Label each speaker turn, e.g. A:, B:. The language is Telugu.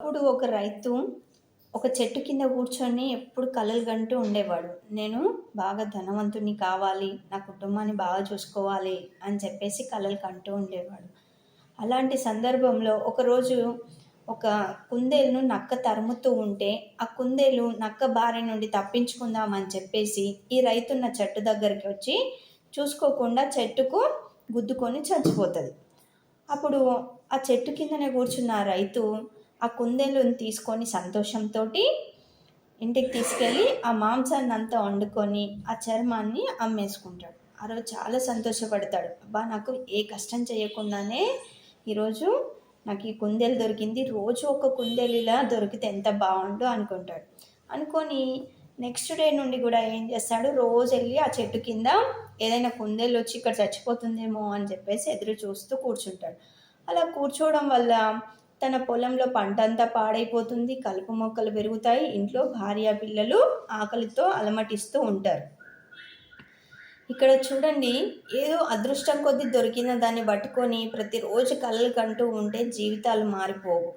A: అప్పుడు ఒక రైతు ఒక చెట్టు కింద కూర్చొని ఎప్పుడు కలలు కంటూ ఉండేవాడు. నేను బాగా ధనవంతుని కావాలి నా కుటుంబాన్ని బాగా చూసుకోవాలి అని చెప్పేసి కలలు కంటూ ఉండేవాడు. అలాంటి సందర్భంలో ఒకరోజు ఒక కుందేలును నక్క తరుముతూ ఉంటే ఆ కుందేలు నక్క బారి నుండి తప్పించుకుందామని చెప్పేసి ఈ రైతున్న చెట్టు దగ్గరికి వచ్చి చూసుకోకుండా చెట్టుకు గుద్దుకొని చచ్చిపోతుంది. అప్పుడు ఆ చెట్టు కిందనే కూర్చున్న రైతు ఆ కుందేలుని తీసుకొని సంతోషంతో ఇంటికి తీసుకెళ్ళి ఆ మాంసాన్ని అంతా వండుకొని ఆ చర్మాన్ని అమ్మేసుకుంటాడు. ఆ రోజు చాలా సంతోషపడతాడు. అబ్బా నాకు ఏ కష్టం చేయకుండానే ఈరోజు నాకు ఈ కుందేలు దొరికింది. రోజు ఒక కుందేలు ఇలా దొరికితే ఎంత బాగుండు అనుకుంటాడు. అనుకొని నెక్స్ట్ డే నుండి కూడా ఏం చేస్తాడు? రోజు వెళ్ళి ఆ చెట్టు కింద ఏదైనా కుందేలు వచ్చి ఇక్కడ చచ్చిపోతుందేమో అని చెప్పేసి ఎదురు చూస్తూ కూర్చుంటాడు. అలా కూర్చోవడం వల్ల తన పొలంలో పంట అంతా పాడైపోతుంది కలుపు మొక్కలు పెరుగుతాయి ఇంట్లో భార్య పిల్లలు ఆకలితో అలమటిస్తూ ఉంటారు. ఇక్కడ చూడండి ఏదో అదృష్టం కొద్దీ దొరికిన దాన్ని పట్టుకొని ప్రతిరోజు కలలు కంటూ ఉంటే జీవితాలు మారిపోవు.